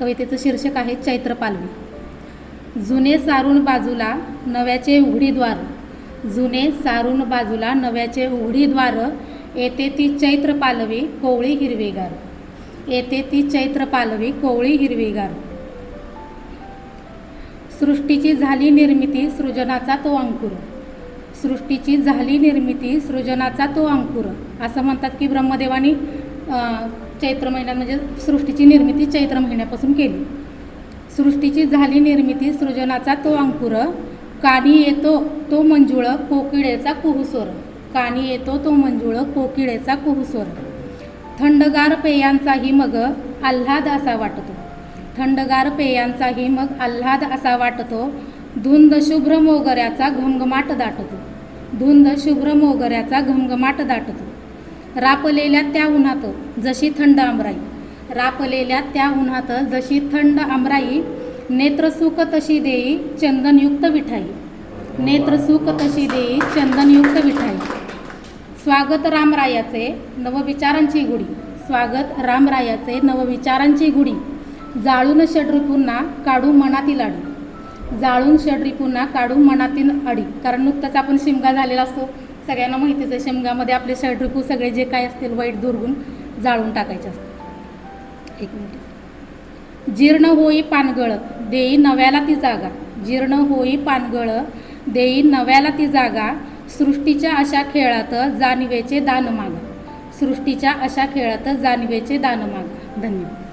कवितेचं शीर्षक आहे चैत्र पालवी. जुने सारून बाजूला नव्याचे उघडी द्वार. जुने सारून बाजूला नव्याचे उघडी द्वार. येते ती चैत्र पालवी कोवळी हिरवीगार. येते ती चैत्र पालवी कोवळी हिरवीगार. सृष्टीची झाली निर्मिती सृजनाचा तो अंकुर. सृष्टीची झाली निर्मिती सृजनाचा तो अंकुर. असं म्हणतात की ब्रह्मदेवानी चैत्र महिन्यात म्हणजे सृष्टीची निर्मिती चैत्र महिन्यापासून केली. सृष्टीची झाली निर्मिती सृजनाचा तो अंकुर कानी येतो तो मंजुळ कोकिळेचा कुहुसोर कानी येतो तो मंजुळ कोकिळेचा कुहुसोर थंडगार पेयांचाही मग आल्हाद असा वाटतो. थंडगार पेयांचाही मग आल्हाद असा वाटतो. धुंद शुभ्र मोगऱ्याचा घमघमाट दाटतो. धुंद शुभ्र मोगऱ्याचा घमघमाट दाटतो. रापलेल्या त्या उन्हात जशी थंड आमराई. रापलेल्या त्या उन्हात जशी थंड आमराई नेत्रसुख तशी देई चंदनयुक्त विठाई. नेत्रसुख तशी देई चंदनयुक्त विठाई. स्वागत रामरायाचे नवविचारांची गुढी. स्वागत रामरायाचे नवविचारांची गुढी. जाळून षड्रिपूंना काढू मनातील अडी जाळून षड्रिपूंना काढू मनातील अडी कारण नुकताच आपण शिमगा झालेला असतो. सगळ्यांना माहितीच आहे शिमगामध्ये आपले षड्रिपू सगळे जे काय असतील वाईट दुर्गुण जाळून टाकायचे असतात. एक मिनिट. जीर्ण होई पानगळ देई नव्याला ती जागा. जीर्ण होई पानगळ देई नव्याला ती जागा. सृष्टीच्या अशा खेळात जाणीवेचे दान मागा. सृष्टीच्या अशा खेळात जाणीवेचे दान मागा. धन्यवाद.